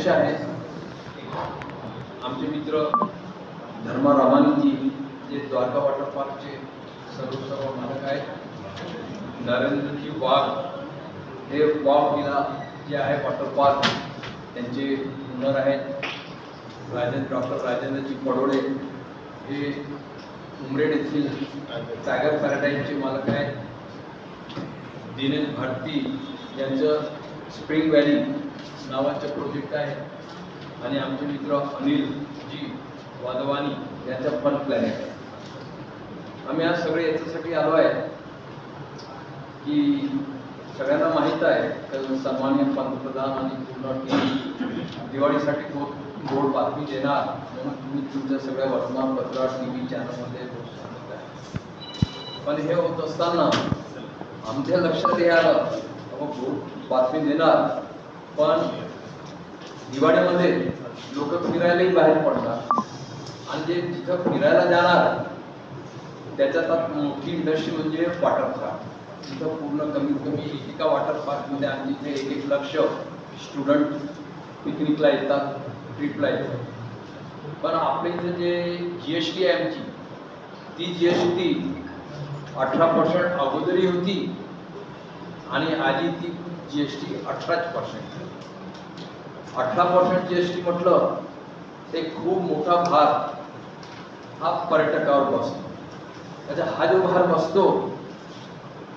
उद्देश आहे आमचे मित्र धर्मा रामानीजी जे द्वारका वॉटर पार्कचे सर्व सर्व मालक आहेत. नरेंद्रजी वाघ हे वाघ विला जे आहे वॉटर पार्क त्यांचे ओनर आहेत. राजेंद्र डॉक्टर राजेंद्रजी पडोळे हे उमरेड येथील टायगर पॅराडाईजचे मालक आहेत. दिनेश भारती यांचं स्प्रिंग व्हॅली नावाचे प्रोजेक्ट आहे. आणि आमचे मित्र अनिल जी वाधवानी यांचा फन प्लॅन आहे. आम्ही आज सगळे याच्यासाठी आलो आहे. की सगळ्यांना माहीत आहे तर सन्मान्य पंतप्रधान आणि पूर्ण टीम दिवाळीसाठी गोड गोड बातमी देणार. म्हणून तुम्ही तुमच्या सगळ्या वर्तमानपत्र टी व्ही चॅनलमध्ये सांगत आहे. पण हे होत असताना आमच्या लक्षात हे आलं गोड बातमी देणार. पण दिवाळीमध्ये लोक फिरायलाही बाहेर पडतात. आणि जे जिथं फिरायला जाणार त्याच्यात मोठी इंडस्ट्री म्हणजे वॉटर पार्क तिथं पूर्ण कमीत कमी एका वॉटर पार्कमध्ये आणि तिथे एक एक लक्ष स्टुडंट पिकनिकला येतात ट्रिपला येतात. पण आपल्या इथं जे जी एस टी आहे आमची ती जी एस टी अठरा पर्सेंट अगोदरही होती आणि आधी ती जी एस टी अठराच पर्सेंट अठरा पर्सेंट जी एस टी म्हटलं ते खूप मोठा भार हा पर्यटकावर बसतो. त्याचा हा जो भार बसतो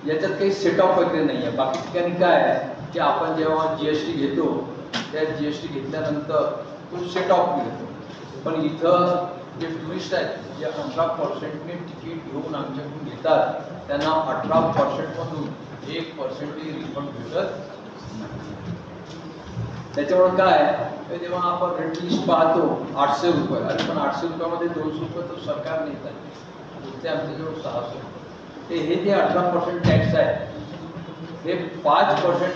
याच्यात काही सेट ऑफ वगैरे नाही आहे बाकी ठिकाणी काय आहे की आपण जेव्हा जी एस टी घेतो त्या जी एस टी घेतल्यानंतर तो सेट ऑफ मिळतो पण इथं जे टुरिस्ट आहेत जे अठरा पर्सेंटने तिकीट घेऊन आमच्याकडून घेतात त्यांना अठरा पर्सेंटमधून एक पर्सेंटही रिफंड भेटत नाही. त्याच्यामुळे काय तेव्हा जेव्हा आपण रेट लिस्ट पाहतो आठशे रुपये अरे पण आठशे रुपयामध्ये दोनशे रुपये तर सरकार नेत आहे. ते आमच्याजवळ सहाशे रुपये. ते हे जे अठरा पर्सेंट टॅक्स आहे हे पाच पर्सेंट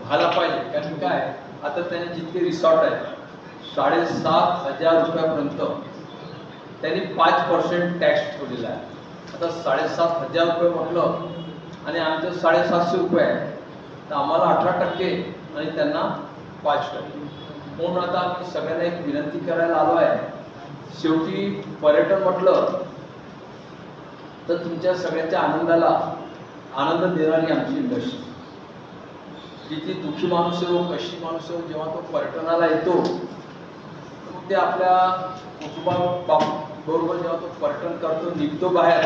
व्हायला पाहिजे. कारण काय आता त्याने जितके रिसॉर्ट आहेत साडेसात हजार रुपयापर्यंत त्यांनी पाच पर्सेंट टॅक्स ठेवलेला आहे. आता साडेसात हजार रुपये म्हटलं आणि आमचं साडेसातशे रुपये आहे तर आम्हाला अठरा टक्के आणि त्यांना पाच टक्के म्हणून आता आम्ही सगळ्यांना एक विनंती करायला आलो आहे. शेवटी पर्यटन म्हटलं तर तुमच्या सगळ्यांच्या आनंदाला आनंद देणारी आमची इंडस्ट्री किती दुःखी माणूस हो कशी माणूस हो जेव्हा तो पर्यटनाला येतो ते आपल्या कुटुंबाबरोबर जेव्हा तो पर्यटन करतो निघतो बाहेर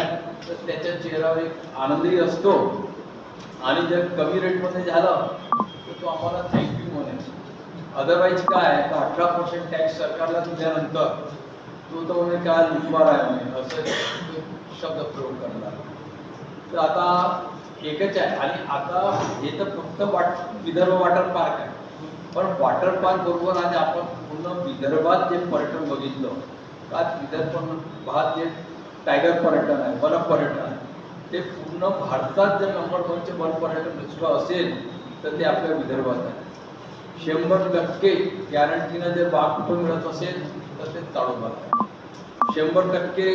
तर त्याच्या चेहऱ्यावर एक आनंदही असतो. आणि जर कमी रेटमध्ये झालं तर तो आम्हाला अदरवाईज काय? तर अठरा पर्सेंट टॅक्स सरकारला दिल्यानंतर तो तर म्हणे काय लुटमार आहे म्हणे. असं शब्द प्रयोग करणार. तर आता एकच आहे. आणि आता हे तर फक्त वाट विदर्भ वॉटर पार्क आहे. पण वॉटर पार्क बरोबर आज आपण पूर्ण विदर्भात जे पर्यटन बघितलं तर विदर्भ विदर्भात जे टायगर पर्यटन आहे वन पर्यटन आहे ते पूर्ण भारतात जर नंबर दोनचे वन पर्यटन दुसरं असेल तर ते आपल्या विदर्भात आहे. शंभर टक्के गॅरंटीनं जर बाग कुठं मिळत असेल तर ते ताडोबा शंभर टक्के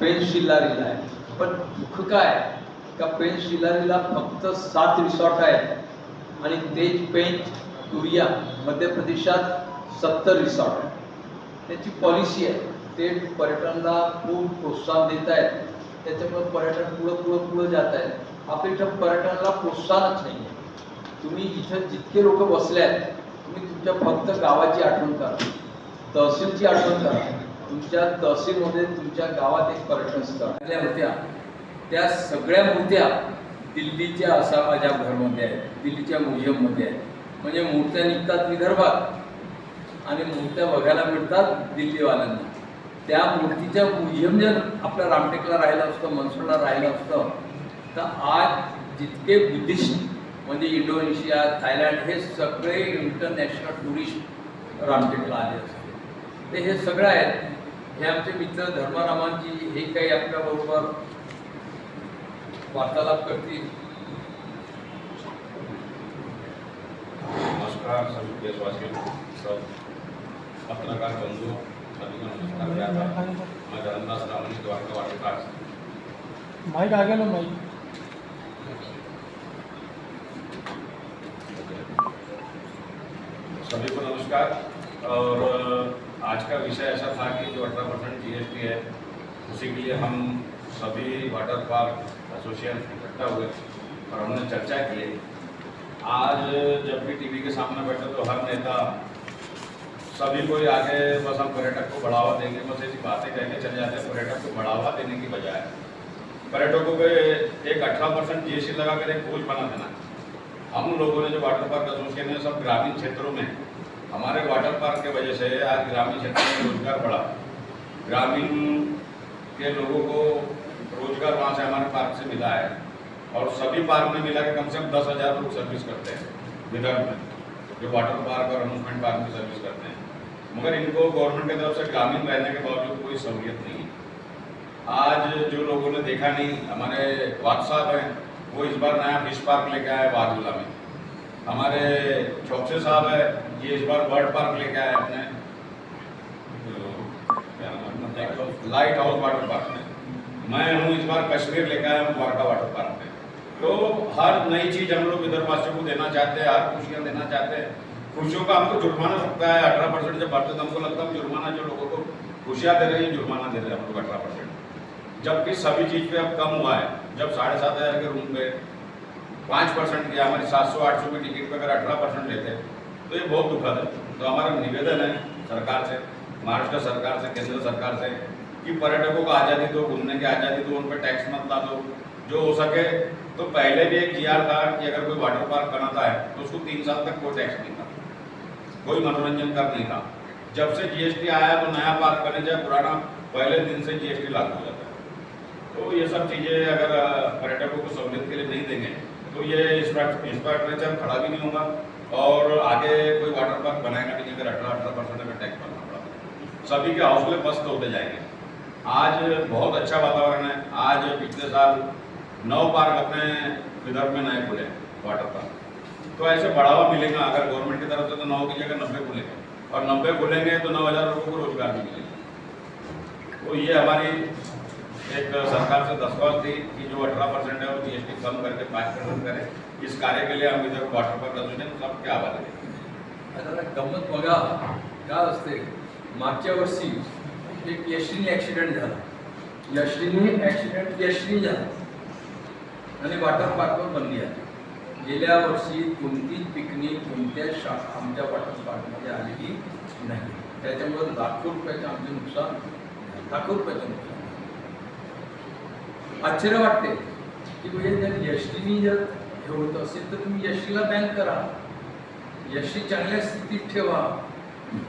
पेन शिल्लारीला आहे. पण दुःख काय? का पेन शिल्लारीला फक्त सात रिसॉर्ट आहेत. आणि तेज पेन तुरिया मध्य प्रदेशात सत्तर रिसॉर्ट आहे त्याची पॉलिसी आहे. ते पर्यटनाला खूप प्रोत्साहन देत आहेत. त्याच्यामुळे पर्यटन पुढं पुढं पुढं जात आहेत. आपल्या इथं पर्यटनाला प्रोत्साहनच नाही आहे तुम्ही इथं जितके लोक बसले आहेत तुम्ही तुमच्या फक्त गावाची आठवण करा. तहसीलची आठवण करा. तुमच्या तहसीलमध्ये तुमच्या गावात एक पर्यटन स्थळ. होत्या त्या सगळ्या मूर्त्या दिल्लीच्या असामा घरमध्ये आहेत. दिल्लीच्या म्युझियममध्ये आहेत. म्हणजे मूर्त्या निघतात विदर्भात आणि मूर्त्या बघायला मिळतात दिल्लीवाल्यांना. त्या मूर्तीच्या म्युझियम जर आपल्या रामटेकला राहिलं असतं मनसुरला राहिलं असतं तर आज जितके बुद्धिस्ट म्हणजे इंडोनेशिया थायलंड हे सगळे इंटरनॅशनल टुरिस्ट रामटेकला आले असते ते हे सगळं आहेत. हे आमचे मित्र धर्मारामांची हे काही आपल्याबरोबर वार्तालाप करतील. नमस्कार सभी देशवासियों सब पत्रकार बंधु सभी को नमस्कार व्यापा मैं धर्मदास रामनी द्वारका वाटी पास माइक आ गया ना माइक सभी को नमस्कार। और आज का विषय ऐसा था कि जो अठारह परसेंट जी है, उसी के लिए हम सभी वाटर पार्क एसोसिएशन इकट्ठा हुए और हमने चर्चा की आज जब भी टीवी के सामने बैठे तो हर नेता, सभी को ही आगे बस हम पर्यटक को बढ़ावा देंगे, बस ऐसी बातें कह के चले जाते हैं, पर्यटक को बढ़ावा देने की बजाय। पर्यटकों को एक अठारह परसेंट जी लगा कर एक बोझ बना देना हम लोगों ने जो वाटर पार्क एसोसिएशन है सब ग्रामीण क्षेत्रों में, हमारे वाटर पार्क के वजह से आज ग्रामीण क्षेत्र में रोज़गार बढ़ा। ग्रामीण के लोगों को रोज़गार वहाँ से हमारे पार्क से मिला है और सभी पार्क में मिला के कम से कम दस हज़ार लोग सर्विस करते हैं, विदर्भ में, जो वाटर पार्क और अम्यूजमेंट पार्क में सर्विस करते हैं। मगर इनको गवर्नमेंट की तरफ़ से ग्रामीण रहने के बावजूद कोई सहूलियत नहीं है। आज जो लोगों ने देखा नहीं, हमारे साहब हैं वो इस बार नया फ़िश पार्क लेके आए बाजूला में। हमारे चौकसे साहब है, ये इस बार बर्ड पार्क लेके आए अपने? लाइट हाउस वाटर पार्क में। मैं हूँ इस बार कश्मीर लेके आया हूँ, द्वारका वाटर पार्क में। तो हर नई चीज़ हम लोग इधर विदर्भवासियों को देना चाहते हैं, हर खुशियाँ देना चाहते हैं। खुशियों का हमको जुर्माना लगता है, अठारह परसेंट जब बढ़ते तो हमको लगता है जुर्माना जो लोगों को खुशियाँ दे रही है जुर्माना दे रहे हैं हम लोग अठारह परसेंट। जबकि सभी चीज़ पे अब कम हुआ है। जब साढ़े सात हज़ार के रूम पे पाँच परसेंट किया हमारी सात सौ, आठ सौ की टिकट पे अगर अठारह परसेंट लेते तो ये बहुत दुखद है। तो हमारा निवेदन है सरकार से, महाराष्ट्र सरकार से, केंद्र सरकार से, कि पर्यटकों को आज़ादी दो, घूमने की आज़ादी दो, उन पर टैक्स मत ला दो जो हो सके तो पहले भी एक किया था कि अगर कोई वाटर पार्क बनाता है तो उसको तीन साल तक कोई टैक्स नहीं था। कोई मनोरंजन कर नहीं था। जब से जीएसटी आया तो नया पार्क बने जाए, पुराना, पहले दिन से जीएसटी लागू हो जाता है। तो ये सब चीज़ें अगर पर्यटकों को सहूलियत के लिए नहीं देंगे तो ये इंफ्रास्ट्रक्चर खड़ा भी नहीं होगा और आगे कोई वाटर पार्क बनाएगा भी नहीं, अगर अठारह अठारह परसेंट अगर टैक्स भरना पड़ा सभी के हौसले पस्त होते जाएँगे। आज बहुत अच्छा वातावरण है। आज पिछले साल नौ पार्क अपने विदर्भ में नए खुले वाटर पार्क तो ऐसे बढ़ावा मिलेगा, अगर गवर्नमेंट की तरफ़ से तो नौ की जगह नब्बे खुलेंगे। और नब्बे खुलेंगे तो नौ हज़ार लोगों को रोज़गार भी मिलेगा। तो ये हमारी एक सरकार से दरख्वास्त थी कि जो अठारह परसेंट है वो जीएसटी कम करके पाँच परसेंट करें। इस कार्य के लिए हम विदर्भ वाटर पार्क एसोसिएशन सबके देते आता गंमत बघा, काय असते? मागच्या वर्षी एक यशस्वी ॲक्सिडेंट झाला. यशस्वी ॲक्सिडेंट यशस्वी झाला. आणि वॉटर पार्कवर बंदी आली. गेल्या वर्षी कोणतीच पिकनिक कोणत्याच शा आमच्या वॉटर पार्कमध्ये आलेली नाही. त्याच्यामुळे लाखो रुपयाचं आमचे नुकसान. लाखो रुपयाचं नुकसान. आश्चर्य वाटते की म्हणजे जर यष्टीनी जर हे होत असेल तर तुम्ही यशीला बँक करा. यशी चांगल्या स्थितीत ठेवा.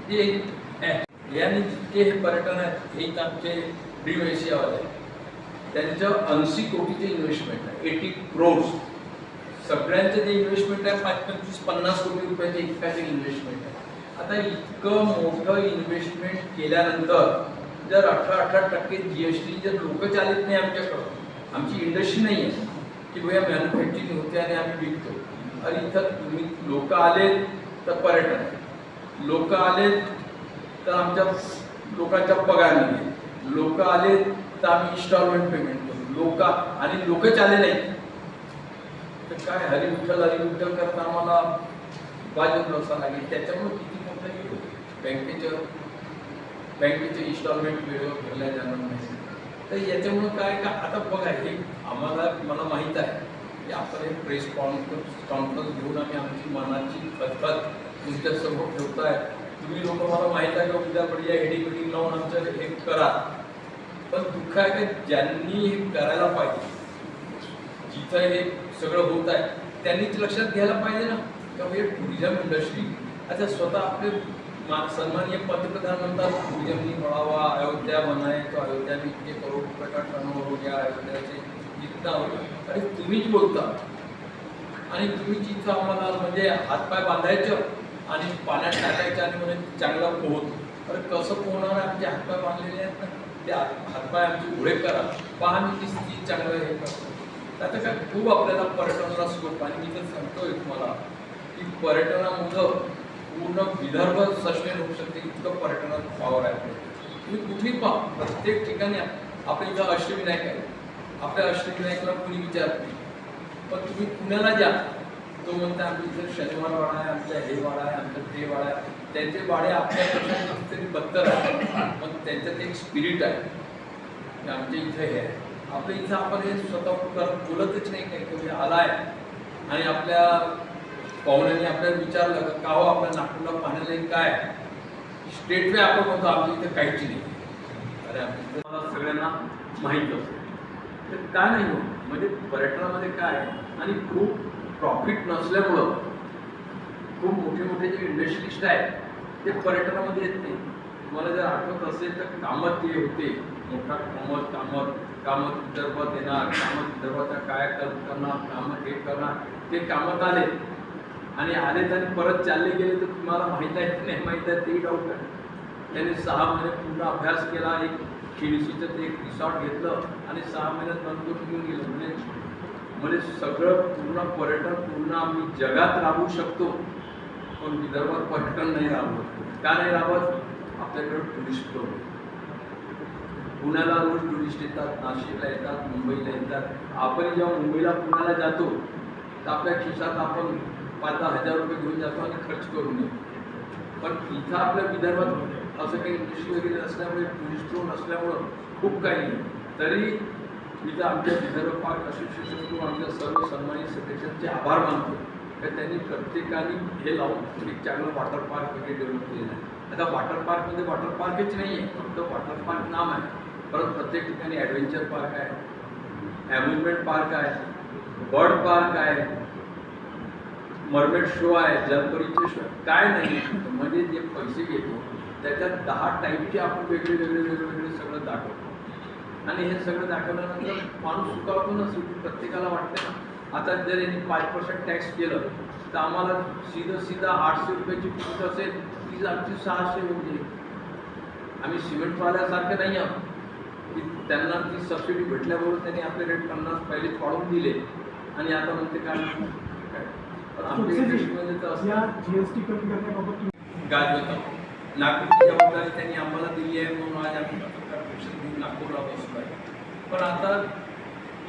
हे याने जितके हे पर्यटन आहेत हे एक आमचे ड्रीम एशियावाले आहेत. त्यांचं ऐंशी कोटीचे इन्व्हेस्टमेंट आहे. एटी क्रोड्स सगळ्यांचं जे इन्व्हेस्टमेंट आहे पाच पंचवीस पन्नास कोटी रुपयाचे इतकाचे इन्व्हेस्टमेंट आहे. आता इतकं मोठं इन्व्हेस्टमेंट केल्यानंतर जर अठरा अठरा टक्के जी एस टी जर लोक चालित नाही आमच्याकडं आमची इंडस्ट्री नाही आहे. की भैया मॅन्युफॅक्चरिंग होते आणि आम्ही विकतो. आणि इथं तुम्ही लोक आले तर पर्यटन. लोक आले तर आमच्या लोकांच्या पगार नाही लोक आले तर आम्ही इन्स्टॉलमेंट पेमेंट करू. लोक आणि लोकच आले नाही तर काय हरी विठ्ठल हरी विठ्ठल करता आम्हाला वाजत नसा लागेल. त्याच्यामुळे किती मोठं हे होतं. बँकेचं बँकेचे इन्स्टॉलमेंट वेळेवर भरल्या जाणार नाही. तर याच्यामुळं काय का आता बघा हे आम्हाला मला माहीत आहे की आपण एक प्रेस कॉन्फरन्स कॉन्फरन्स घेऊन आम्ही आमची मनाची खतखत तुमच्यासमोर ठेवताय. तुम्ही लोक मला माहीत आहे का उद्या या हेडिंग बिडिंग लावून आमचं हे करा. पण दुःख आहे का ज्यांनी हे करायला पाहिजे जिथं हे सगळं होत आहे त्यांनीच लक्षात घ्यायला पाहिजे ना? का हे टुरिझम इंडस्ट्री आता स्वतः आपले सन्माननीय पंतप्रधान म्हणतात टुरिझमनी बढ़ावा अयोध्या बनाए तो अयोध्या में इतके करोड़ रुपये टर्नओव्हर हो गया अयोध्याचे जितना हो तुम्हीच बोलता. आणि तुम्हीच इथं आम्हाला म्हणजे हातपाय बांधायचं आणि पाण्यात टाकायचं आणि म्हणजे चांगला पोहत. अरे कसं पोहणार आमचे हातपाय बांधलेले आहेत ना. ते हात- हातपाय आमचे घोडे करा. पहा मी ती स्थिती चांगलं हे करतो आता काय खूप आपल्याला पर्यटनाला स्कोप आणि मी तर सांगतोय तुम्हाला की पर्यटनामुळं पूर्ण विदर्भ सस्टेन होऊ शकते इतकं पर्यटनात पॉवर आहे. तुम्ही कुठेही पहा प्रत्येक ठिकाणी आपल्या इथं अष्टविनायक आहे. आपल्या अष्टविनायकला कुणी विचारत नाही. पण तुम्ही पुण्याला जा. तो म्हणता आमच्या इथं शनिवार वाडा आहे आमच्या हे वाडा आहे आमचं ते वाडा आहे. त्यांचे वाडे आपल्यापेक्षा कितीतरी बत्तर आहे मग त्यांच्यात एक स्पिरिट आहे. आमच्या इथं हे आहे. आपल्या इथं आपण हे स्वतः करत बोलतच नाही काही तुम्ही आलाय आणि आपल्या पाहुण्याने आपल्याला विचारलं का का हो आपल्या नागपूरला पाहण्यालायक काय? स्टेटवे आपण म्हणतो आमच्या इथं काहीच नाही. अरे आमच्या सगळ्यांना माहीत असतं. तर काय नाही हो? म्हणजे पर्यटनामध्ये काय आणि खूप प्रॉफिट नसल्यामुळं खूप मोठे मोठे जे इंडस्ट्रिस्ट आहेत ते पर्यटनामध्ये येत नाही. तुम्हाला जर आठवत असेल तर कामत ते होते. मोठा कामत कामत कामत विदर्भात येणार कामत विदर्भाचा काय करणार कामत हे करणार ते कामत आले. आणि आले आणि परत चालले गेले तर तुम्हाला माहीत आहे की नाही? माहीत आहे तेही डाऊट आहे. त्याने सहा महिने पूर्ण अभ्यास केला एक शिरसीचं ते एक रिसॉर्ट घेतलं आणि सहा महिन्यात नंतर घेऊन गेलं. म्हणजे म्हणजे सगळं पूर्ण पर्यटन पूर्ण आम्ही जगात राबवू शकतो पण विदर्भात पर्यटन नाही राबवत. का नाही राबवत? आपल्याकडे टुरिस्ट लोक पुण्याला रोज टुरिस्ट येतात नाशिकला येतात मुंबईला येतात. आपण जेव्हा मुंबईला पुण्याला जातो तर आपल्या खिशात आपण पाच दहा हजार रुपये घेऊन जातो आणि खर्च करून येतो पण इथं आपल्या विदर्भात असं काही इंडस्ट्री वगैरे नसल्यामुळे टुरिस्ट फ्लो नसल्यामुळं खूप काही नाही. तरी इथं आमच्या विदर्भ पार्क असोसिएशन किंवा आमच्या सर्व सन्मानित सदस्यांचे आभार मानतो. तर त्यांनी प्रत्येकाने हे लावून एक चांगलं वॉटर पार्क वगैरे डेव्हलप केलेलं आहे. आता वॉटर पार्कमध्ये वॉटर पार्कच नाही आहे फक्त वॉटर पार्क नाम आहे. परत प्रत्येक ठिकाणी ॲडव्हेंचर पार्क आहे ॲम्युजमेंट पार्क आहे बर्ड पार्क आहे मरमेड शो आहे जलपरीचे शो काय नाही. म्हणजे जे पैसे घेतो त्याच्यात दहा टाईपचे आपण वेगळे वेगळे वेगळे वेगळे सगळं दाखवतो. आणि हे सगळं दाखवल्यानंतर माणूस सुखावतूनच प्रत्येकाला वाटतं ना. आता जर यांनी पाच पर्सेंट टॅक्स केलं तर आम्हाला सीधं सीधा आठशे रुपयाची फूट असेल ती आमची सहाशे म्हणजे. आम्ही सिमेंटवाल्यासारखे नाही आहोत. की त्यांना ती सबसिडी भेटल्याबरोबर त्यांनी आपले रेट पन्नास पहिले वाढवून दिले. आणि आता म्हणते काय? गाजवत नागपूरची जबाबदारी त्यांनी आम्हाला दिली आहे म्हणून आज आम्ही पत्रकार परिषद घेऊन नागपूरला बसलो आहे. पण आता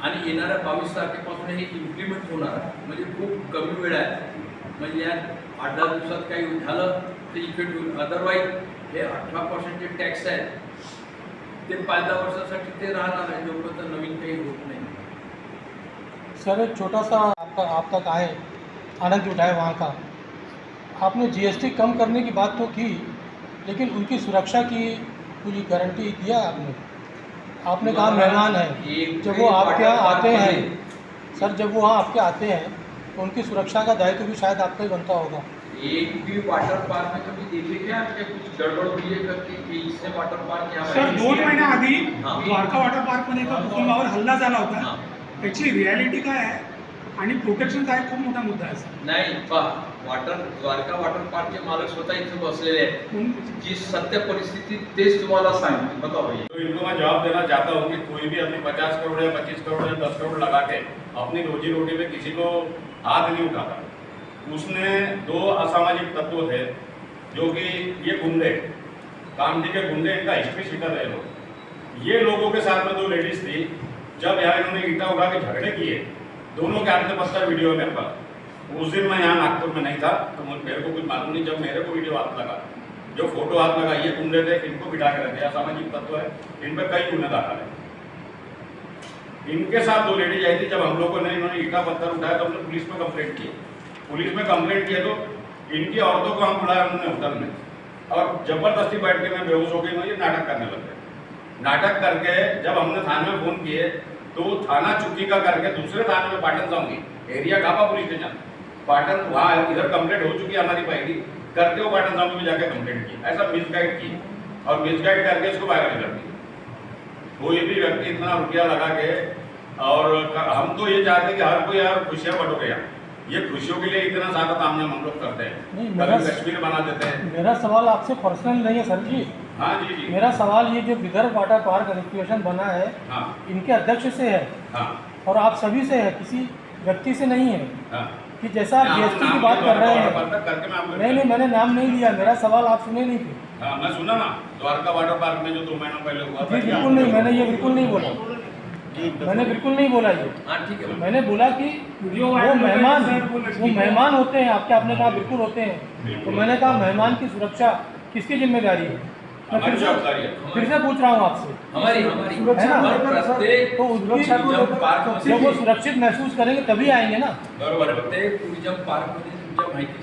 आणि येणाऱ्या बावीस तारखेपासून हे इम्प्लिमेंट होणार आहे. म्हणजे खूप कमी वेळ आहे. म्हणजे या आठ दहा दिवसात काही झालं तर इफेक्ट होईल अदरवाईज हे अठरा पर्सेंट जे टॅक्स आहेत ते पाच दहा वर्षासाठी ते राहणार आहे. जोपर्यंत नवीन काही होत नाही. सर एक छोटा सा आपका आप तक आए आनंद उठाए वहाँ का। आपने जीएसटी कम करने की बात तो की लेकिन उनकी सुरक्षा की पूरी गारंटी दिया आपने। आपने कहा मेहमान है। जब वो आपके यहाँ आते हैं सर जब वो वहाँ आपके आते हैं तो उनकी सुरक्षा का दायित्व तो भी शायद आपका ही बनता होगा। एक भी वाटर पार्क में कभी देखे क्या? कि कुछ गड़बड़ हुई है करके कि इसने वाटर पार्क यहाँ सर दोन महिन्याआधी हाँ. द्वारका वॉटर पार्कमध्ये एका कुटुंबावर हल्ला झाला होता हाँ. त्याची रियालिटी काय आहे आणि प्रोटेक्शन काय खूप मोठा मुद्दा आहे सर. नाही पहा वॉटर द्वारका वॉटर पार्कचे मालक स्वतः इथे बसलेले आहेत. जी सत्य परिस्थिती तेच तुम्हाला सांगते बताओ भैया तो इनको मैं जवाब देना चाहता हूँ कि कोई भी अपनी पचास करोड़ या पच्चीस करोड़ या दस करोड़ लगा के अपनी रोजी रोटी में किसी को हाथ नहीं उठाता। उसने दो असामाजिक तत्व थे जो कि ये गुंडे कामठी के गुंडे इनका हिस्ट्री शीटर है लोग। ये लोगों के साथ में दो लेडीज़ थी जब यहाँ इन्होंने ईटा उठा के झगड़े किए दोनों के में पत्थर वीडियो है मेरे पास। उस दिन मैं यहाँ नागपुर में नहीं था तो मेरे को कुछ मालूम नहीं, जब मेरे को वीडियो हाथ लगा। जो फ़ोटो हाथ लगा, ये गुंडे थे इनको बिठा के रखे असामाजिक तत्व है, इन पर कई गुने दाखिल है। इनके साथ दो लेडीज़ आई थी, जब हम लोगों ने इन्होंने ईटा पत्थर उठाया तो हमने पुलिस में कंप्लेंट की पुलिस में कंप्लेंट किया तो इनकी औरतों को हम बुलाया, उन्होंने होटल में। और ज़बरदस्ती बैठ के मैं बेहोश हो गई ये नाटक करने लग गए। नाटक करके जब हमने थाने में फ़ोन किए तो थाना चुकी का करके दूसरे थाने में पाटन जाऊँगी। Area Dhaba police station. Patan वहाँ इधर कंप्लेंट हो चुकी है हमारी पाएगी करके वो पाटन साहब में जाके कंप्लेंट की। ऐसा मिसगाइड की। और मिसगाइड करके इसको वायरल कर दी कोई भी व्यक्ति इतना रुपया लगा के और हम तो ये चाहते हैं कि हर कोई यार खुशियाँ बटोरे यहाँ ये खुशियों के लिए इतना सारा काम हम लोग करते हैं। कभी कश्मीर बना देते हैं। मेरा सवाल आपसे पर्सनल नहीं है सर जी। हाँ जी जी। मेरा सवाल ये जो विदर्भ वाटर पार्क एसोसिएशन बना है हाँ। इनके अध्यक्ष से है? हाँ। और आप सभी से है? किसी व्यक्ति से नहीं है? हाँ। कि जैसा आप जीएसटी की बात नहीं कर रहे हैं। नहीं नहीं मैंने नाम नहीं लिया। मेरा सवाल आप सुने नहीं थे। हाँ मैं सुना ना। द्वारका वाटर पार्क में जो दो महीनों पहले हुआ था जी बिल्कुल नहीं मैंने ये बिल्कुल नहीं बोला। मैंने बिल्कुल नहीं बोला ये। हाँ ठीक है। मैंने बोला कि वो हो मेहमान वो मेहमान होते हैं आपके आपने कहा बिल्कुल होते हैं। तो मैंने कहा मेहमान की सुरक्षा किसकी ज़िम्मेदारी है? हमारी फिर से जवाबदारी है। फिर से पूछ रहा हूँ आपसे। हमारी हमारी है प्रत्येक तो टूरिज्म पार्क जब वो सुरक्षित महसूस करेंगे तभी आएंगे ना? बरोबर. प्रत्येक टुरिझम पार्कमध्ये तुमच्या माहिती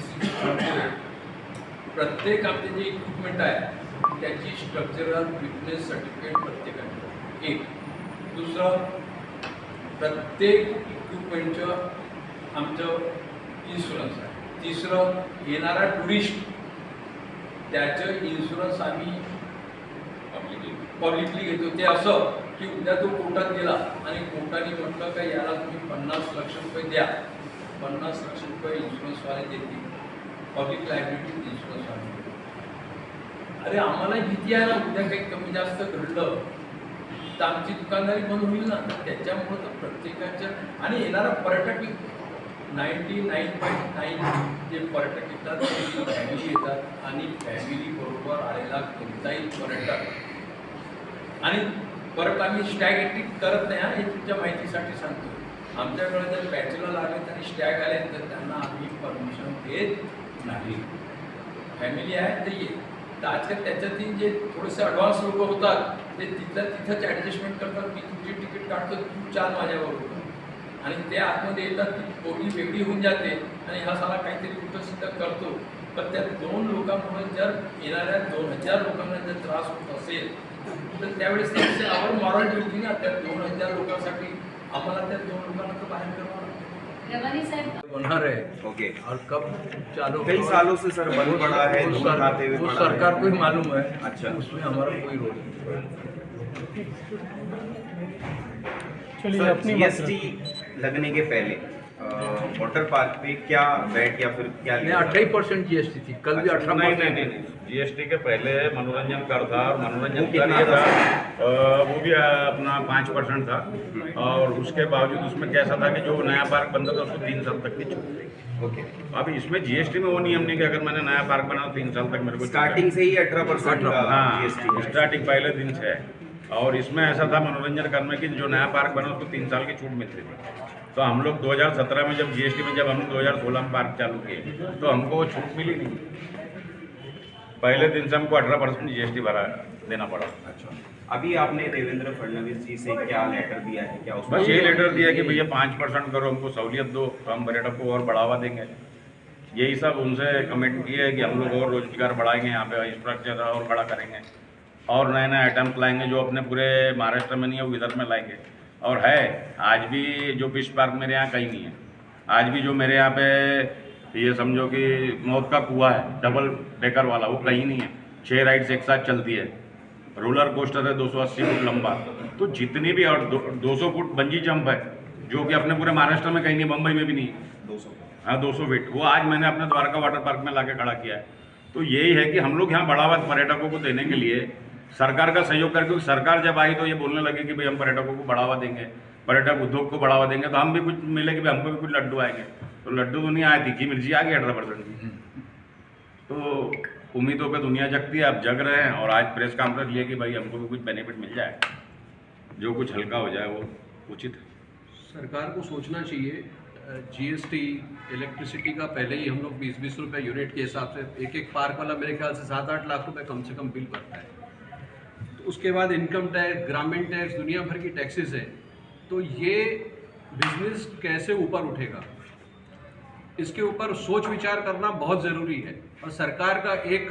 प्रत्येक आपले जे इक्विपमेंट आहे त्याची स्ट्रक्चरल फिटनेस सर्टिफिकेट प्रत्येकाने एक. दुसरं प्रत्येक इक्विपमेंटचं आमचं इन्शुरन्स आहे. तिसरं येणारा टुरिस्ट त्याचं इन्शुरन्स आम्ही पब्लिकली घेतो. ते असं की उद्या तो कोर्टात गेला आणि कोर्टाने म्हटलं का याला तुम्ही पन्नास लक्ष रुपये द्या. पन्नास लक्ष रुपये इन्शुरन्सवाले देतील. पब्लिक लायबिलिटी इन्शुरन्सवाले अरे आम्हाला भीती आहे ना उद्या काही कमी जास्त घडलं तर आमची दुकानदारी बंद होईल ना? तर त्याच्यामुळं तर प्रत्येकाच्या आणि येणारा पर्यटक नाईन्टी नाईन पॉईंट नाईन जे पर्यटक येतात ते फॅमिली येतात आणि फॅमिली बरोबर आलेला कोणताही पर्यटक आणि परत आम्ही स्टॅग ॲक्टिव्ह करत नाही हा हे तुमच्या माहितीसाठी सांगतो आमच्याकडे जर बॅचलर आले आणि स्टॅग आले तर त्यांना आम्ही परमिशन देत नाही. फॅमिली आहे ते ये. तर आजकाल त्याच्यातील जे थोडेसे ॲडव्हान्स लोक होतात ते तिथं तिथंच ॲडजस्टमेंट करतात मी तुमची तिकीट काढतो तू चार माझ्याबरोबर. आणि ते आतमध्ये येतात ती पोरगी वेगळी होऊन जाते आणि हा साला काहीतरी उलटं सिद्ध करतो. पण त्या दोन लोकांमुळे जर येणाऱ्या दोन हजार लोकांना जर त्रास होत असेल तर त्यावेळेस त्यांचे मॉरल ड्युटी ना त्या दोन हज़ार लोकांसाठी आम्हाला त्या दोन लोकांना तर बाहेर करावं ओके. और कब चालू कई सालों से सर बंद पड़ा है वो दूध सर- खाते वो पड़ा सरकार को ही मालूम है। अच्छा। उसमें हमारा कोई रोल नहीं। चलिए अपनी जीएसटी लगने के पहले वाटर पार्क पे क्या वैट या फिर क्या नहीं अट्ठाईस परसेंट जीएसटी थी। कल भी अच्छा, अठारह नहीं नहीं नहीं नहीं। जीएसटी के पहले मनोरंजन कर था और मनोरंजन कर ये था? वो भी अपना पाँच परसेंट था। और उसके बावजूद उसमें कैसा था कि जो नया पार्क बनता था उसको तीन साल तक की छूट ओके। अब इसमें जीएसटी में वो नियम नहीं कि अगर मैंने नया पार्क बनाया तीन साल तक मेरे को स्टार्टिंग से ही अठारह परसेंट हाँ स्टार्टिंग पहले दिन से। है और इसमें ऐसा था मनोरंजन करने की जो नया पार्क बना उसको तीन साल की छूट मिलती थी। तो हम लोग 2017 में जब जीएसटी में जब हम 2016 में पार्क चालू किए तो हमको वो छूट मिली नहीं। पहले दिन से हमको अठारह परसेंट जी भरा देना पड़ा। अच्छा। अभी आपने देवेंद्र फडणवीस जी से क्या लेटर दिया है? क्या उसमें बस ये लेटर दिया कि भैया पाँच परसेंट करो हमको सहूलियत दो तो हम पर्यटक को और बढ़ावा देंगे। यही सब उनसे कमेंट किए है कि हम लोग और रोज़गार बढ़ाएँगे यहाँ पे स्ट्रक्चर और बड़ा करेंगे। और नए नए आइटम्स लाएँगे जो अपने पूरे महाराष्ट्र में नहीं है वो विदर्भ में लाएँगे। और है आज भी जो फ़िश पार्क मेरे यहाँ कहीं नहीं है। आज भी जो मेरे यहाँ पे ये समझो कि मौत का कुआ है डबल डेकर वाला वो कहीं नहीं है। छः राइड्स एक साथ चलती है। रोलर कोस्टर है 280 फुट लंबा। तो जितनी भी और दो, 200 फुट बंजी जंप है जो कि अपने पूरे महाराष्ट्र में कहीं नहीं मुंबई में भी नहीं। है दो सौ हाँ 200 फीट। वो आज मैंने अपने द्वारका वाटर पार्क में लाके खड़ा किया है। तो यही है कि हम लोग यहाँ बढ़ावा पर्यटकों को देने के लिए सरकार का सहयोग करके क्योंकि सरकार जब आई तो ये बोलने लगी कि भाई हम पर्यटकों को बढ़ावा देंगे पर्यटक उद्योग को बढ़ावा देंगे तो हम भी कुछ मिले कि भाई हमको भी कुछ लड्डू आएँगे। तो लड्डू तो नहीं आए तीखी मिर्ची आ गई अठारह परसेंट की। तो उम्मीदों पे दुनिया जगती है अब जग रहे हैं और आज प्रेस कॉन्फ्रेंस लिए कि भाई हमको भी कुछ बेनिफिट मिल जाए। जो कुछ हल्का हो जाए वो उचित है। सरकार को सोचना चाहिए जीएसटी इलेक्ट्रिसिटी का पहले ही हम लोग बीस बीस रुपये यूनिट के हिसाब से एक एक पार्क वाला मेरे ख्याल से सात आठ लाख रुपए कम से कम बिल भरता है। उसके बाद इनकम टैक्स ग्रामीण टैक्स दुनिया भर की टैक्सेस है। तो ये बिज़नेस कैसे ऊपर उठेगा? इसके ऊपर सोच विचार करना बहुत ज़रूरी है। और सरकार का एक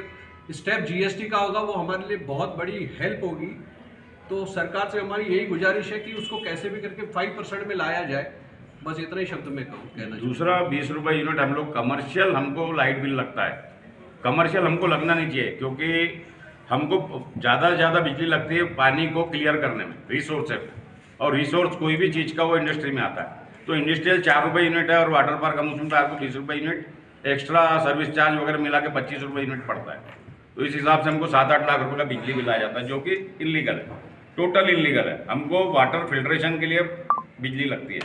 स्टेप जीएसटी का होगा, वो हमारे लिए बहुत बड़ी हेल्प होगी। तो सरकार से हमारी यही गुजारिश है कि उसको कैसे भी करके फाइव परसेंट में लाया जाए। बस इतना ही शब्द में कहूँ, कहना दूसरा, बीस रुपये यूनिट हम लोग कमर्शियल हमको लाइट बिल लगता है। कमर्शियल हमको लगना नहीं चाहिए, क्योंकि हमको ज़्यादा से ज़्यादा बिजली लगती है पानी को क्लियर करने में रिसोर्स है। और रिसोर्स कोई भी चीज़ का वो इंडस्ट्री में आता है। तो इंडस्ट्रियल चार रुपये यूनिट है और वाटर पार्क हम उसमें आपको बीस रुपये यूनिट एक्स्ट्रा सर्विस चार्ज वगैरह मिला के पच्चीस रुपये यूनिट पड़ता है। तो इस हिसाब से हमको सात आठ लाख रुपए का बिजली बिल आ जाता है, जो कि इलीगल है। टोटल इलीगल है। हमको वाटर फिल्ट्रेशन के लिए बिजली लगती है।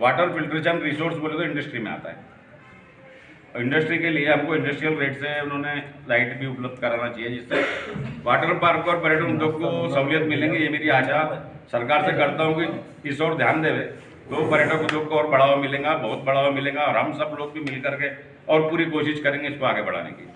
वाटर फिल्ट्रेशन रिसोर्स बोले तो इंडस्ट्री में आता है। इंडस्ट्री के लिए आपको इंडस्ट्रियल रेट से उन्होंने लाइट भी उपलब्ध कराना चाहिए, जिससे वाटर पार्क और पर्यटन उद्योग को सहूलियत मिलेंगी, ये मेरी आशा सरकार से करता हूँ कि इस ओर ध्यान देवे। तो पर्यटक उद्योग को और बढ़ावा मिलेगा, बहुत बढ़ावा मिलेगा और हम सब लोग भी मिल करके और पूरी कोशिश करेंगे इसको आगे बढ़ाने की।